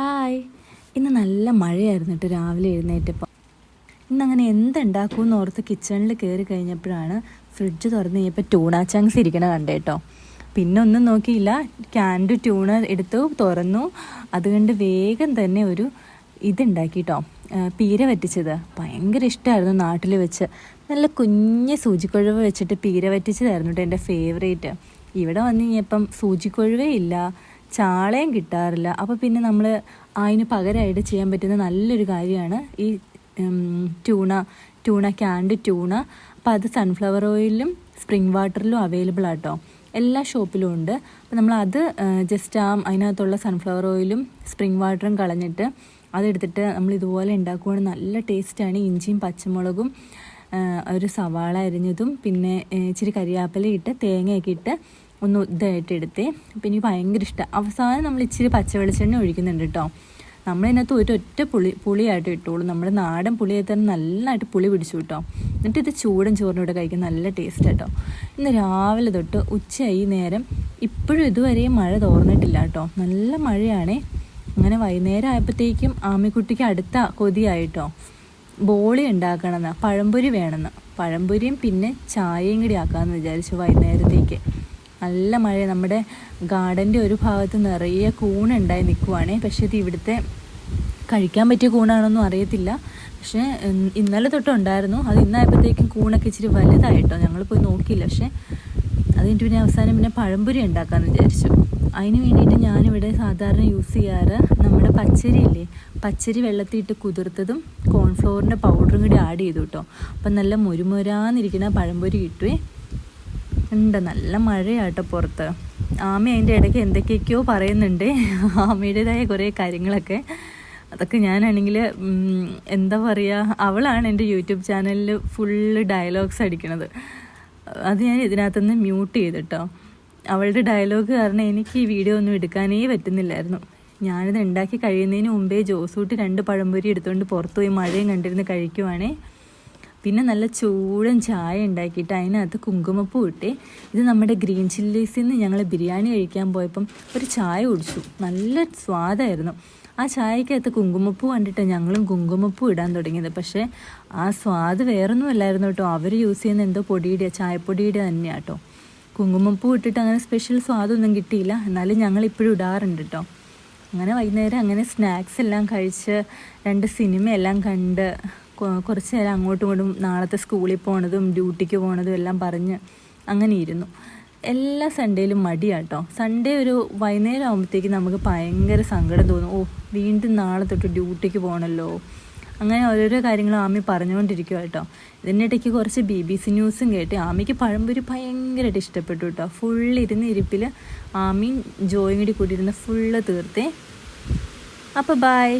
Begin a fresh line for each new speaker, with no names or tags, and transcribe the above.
Hi. ഇന്ന് നല്ല മഴയായിരുന്നു കേട്ടോ രാവിലെ എഴുന്നേറ്റപ്പോൾ ഇന്നങ്ങനെ എന്തുണ്ടാക്കുമെന്ന് ഓർത്ത് കിച്ചണിൽ കയറി കഴിഞ്ഞപ്പോഴാണ് ഫ്രിഡ്ജ് തുറന്ന് കഴിഞ്ഞപ്പോൾ ടൂണ ചങ്സ് ഇരിക്കണ കണ്ടേട്ടോ പിന്നെ ഒന്നും നോക്കിയില്ല. ക്യാൻഡ് ട്യൂണ എടുത്തു തുറന്നു. അതുകൊണ്ട് വേഗം തന്നെ ഒരു ഇതുണ്ടാക്കി കേട്ടോ. പീര വറ്റിച്ചത്. ഭയങ്കര ഇഷ്ടമായിരുന്നു നാട്ടിൽ വെച്ച്. നല്ല കുഞ്ഞ് സൂചിക്കൊഴുവ് വെച്ചിട്ട് പീര വറ്റിച്ചതായിരുന്നു കേട്ടോ എന്റെ ഫേവറേറ്റ്. ഇവിടെ വന്നു കഴിഞ്ഞപ്പം സൂചിക്കൊഴുവേ ഇല്ല. ചാളയും കിട്ടാറില്ല. അപ്പോൾ പിന്നെ നമ്മൾ അതിന് പകരമായിട്ട് ചെയ്യാൻ പറ്റുന്ന നല്ലൊരു കാര്യമാണ് ഈ ട്യൂണ ട്യൂണ ക്യാൻഡ് ട്യൂണ അപ്പോൾ അത് സൺഫ്ലവർ ഓയിലും സ്പ്രിംഗ് വാട്ടറിലും അവൈലബിൾ ആട്ടോ. എല്ലാ ഷോപ്പിലും ഉണ്ട്. അപ്പോൾ നമ്മൾ അത് ജസ്റ്റ് ആ അതിനകത്തുള്ള സൺഫ്ലവർ ഓയിലും സ്പ്രിംഗ് വാട്ടറും കളഞ്ഞിട്ട് അതെടുത്തിട്ട് നമ്മൾ ഇതുപോലെ ഉണ്ടാക്കുവാണെങ്കിൽ നല്ല ടേസ്റ്റാണ് ഇഞ്ചിയും പച്ചമുളകും ഒരു സവാള അരിഞ്ഞതും പിന്നെ ഇച്ചിരി കരിയാപ്പില ഇട്ട് തേങ്ങയൊക്കെ ഇട്ട് ഒന്ന് ഇതായിട്ട് എടുത്തേ. അപ്പം എനിക്ക് ഭയങ്കര ഇഷ്ടം. അവസാനം നമ്മൾ ഇച്ചിരി പച്ച വെളിച്ചെണ്ണ ഒഴിക്കുന്നുണ്ട് കേട്ടോ നമ്മളതിനകത്ത് ഒരു ഒറ്റ പുളി പുളിയായിട്ട് ഇട്ടോളൂ. നമ്മുടെ നാടൻ പുളിയെ തന്നെ നല്ലതായിട്ട് പുളി പിടിച്ചു കിട്ടോ എന്നിട്ട് ഇത് ചൂടൻ ചോറിന്റെ കൂടെ കഴിക്കാൻ നല്ല ടേസ്റ്റ് കേട്ടോ ഇന്ന് രാവിലെ തൊട്ട് ഉച്ചയായി നേരം ഇപ്പോഴും ഇതുവരെയും മഴ തോർന്നിട്ടില്ല കേട്ടോ നല്ല മഴയാണേ. അങ്ങനെ വൈകുന്നേരം ആയപ്പോഴത്തേക്കും ആമിക്കുട്ടിക്ക് അടുത്ത കൊതിയായിട്ടോ ബോളി ഉണ്ടാക്കണമെന്ന് പഴംപൊരി വേണമെന്ന്. പഴംപൊരിയും പിന്നെ ചായയും കൂടി ആക്കാമെന്ന് വിചാരിച്ചു വൈകുന്നേരത്തേക്ക്. നല്ല മഴ. നമ്മുടെ ഗാർഡന്റെ ഒരു ഭാഗത്ത് നിറയെ കൂണുണ്ടായി നിൽക്കുവാണേ. പക്ഷേ ഇത് ഇവിടുത്തെ കഴിക്കാൻ പറ്റിയ കൂണാണോന്നും അറിയത്തില്ല. പക്ഷേ ഇന്നലെ തൊട്ടുണ്ടായിരുന്നു അത് ഇന്നായപ്പോഴത്തേക്കും കൂണൊക്കെ ഇച്ചിരി വലുതായിട്ടോ. ഞങ്ങൾ പോയി നോക്കിയില്ല. പക്ഷേ അത് കഴിഞ്ഞിട്ട് പിന്നെ അവസാനം പിന്നെ പഴംപൊരി ഉണ്ടാക്കാമെന്ന് വിചാരിച്ചു. അതിന് വേണ്ടിയിട്ട് ഞാനിവിടെ സാധാരണ യൂസ് ചെയ്യാറ് നമ്മുടെ പച്ചരിയില്ലേ? പച്ചരി വെള്ളത്തിയിട്ട് കുതിർത്തതും കോൺഫ്ലോറിന്റെ പൗഡറും കൂടി ആഡ് ചെയ്തു കേട്ടോ. അപ്പം നല്ല മുരുമുരാന്നിരിക്കുന്ന പഴംപൊരി കിട്ടുവേ. ഉണ്ട്. നല്ല മഴയാട്ടോ പുറത്ത്. ആമ അതിന്റെ ഇടയ്ക്ക് എന്തൊക്കെയൊക്കെയോ പറയുന്നുണ്ട്. ആമയുടേതായ കുറേ കാര്യങ്ങളൊക്കെ. അതൊക്കെ ഞാനാണെങ്കിൽ എന്താ പറയുക അവളാണ് എന്റെ യൂട്യൂബ് ചാനലിൽ ഫുള്ള് ഡയലോഗ്സ് അടിക്കണത്. അത് ഞാൻ ഇതിനകത്തുനിന്ന് മ്യൂട്ട് ചെയ്തിട്ടോ. അവളുടെ ഡയലോഗ് കാരണം എനിക്ക് ഈ വീഡിയോ ഒന്നും എടുക്കാനേ പറ്റുന്നില്ലായിരുന്നു. ഞാനിത് ഉണ്ടാക്കി കഴിയുന്നതിന് മുമ്പേ ജോസൂട്ട് രണ്ട് പഴംപൊരി എടുത്തുകൊണ്ട് പുറത്തുപോയി മഴയും കണ്ടിരുന്ന് കഴിക്കുവാണേ. പിന്നെ നല്ല ചൂടൻ ചായ ഉണ്ടാക്കിയിട്ട് അതിനകത്ത് കുങ്കുമപ്പൂ ഇട്ടി ഇത് നമ്മുടെ ഗ്രീൻ ചില്ലീസിൽ നിന്ന് ഞങ്ങൾ ബിരിയാണി കഴിക്കാൻ പോയപ്പം ഒരു ചായ കുടിച്ചു. നല്ല സ്വാദായിരുന്നു. ആ ചായക്കകത്ത് കുങ്കുമപ്പൂ കണ്ടിട്ട് ഞങ്ങളും കുങ്കുമപ്പൂ ഇടാൻ തുടങ്ങിയത്. പക്ഷേ ആ സ്വാദ് വേറൊന്നും അല്ലായിരുന്നു കേട്ടോ. അവർ യൂസ് ചെയ്യുന്ന എന്തോ പൊടിയുടെ ചായപ്പൊടിയുടെ തന്നെയാണ് കേട്ടോ. കുങ്കുമപ്പൂ ഇട്ടിട്ട് അങ്ങനെ സ്പെഷ്യൽ സ്വാദൊന്നും കിട്ടിയില്ല. എന്നാലും ഞങ്ങൾ ഇപ്പോഴും ഇടാറുണ്ട് കേട്ടോ. അങ്ങനെ വൈകുന്നേരം അങ്ങനെ സ്നാക്സ് എല്ലാം കഴിച്ച് രണ്ട് സിനിമയെല്ലാം കണ്ട് കുറച്ച് നേരം അങ്ങോട്ടും ഇങ്ങോട്ടും നാളത്തെ സ്കൂളിൽ പോണതും ഡ്യൂട്ടിക്ക് പോണതും എല്ലാം പറഞ്ഞ് അങ്ങനെ ഇരുന്നു. എല്ലാ സൺഡേയിലും മടിയാട്ടോ. സൺഡേ ഒരു വൈകുന്നേരം ആകുമ്പോഴത്തേക്ക് നമുക്ക് ഭയങ്കര സങ്കടം തോന്നും. ഓ വീണ്ടും നാളെ തൊട്ട് ഡ്യൂട്ടിക്ക് പോകണമല്ലോ അങ്ങനെ ഓരോരോ കാര്യങ്ങളും ആമി പറഞ്ഞുകൊണ്ടിരിക്കുക കേട്ടോ ഇതിന്റെ ഇടയ്ക്ക് കുറച്ച് ബി ബി സി ന്യൂസും കേട്ട് ആമിക്ക് പഴംപൊരി ഭയങ്കരമായിട്ട് ഇഷ്ടപ്പെട്ടു കേട്ടോ. ഫുൾ ഇരുന്ന് ഇരിപ്പിൽ ആമിയും ജോയും കൂടി കൂട്ടിയിരുന്ന് ഫുള്ള് തീർത്തേ. അപ്പോൾ ബായ്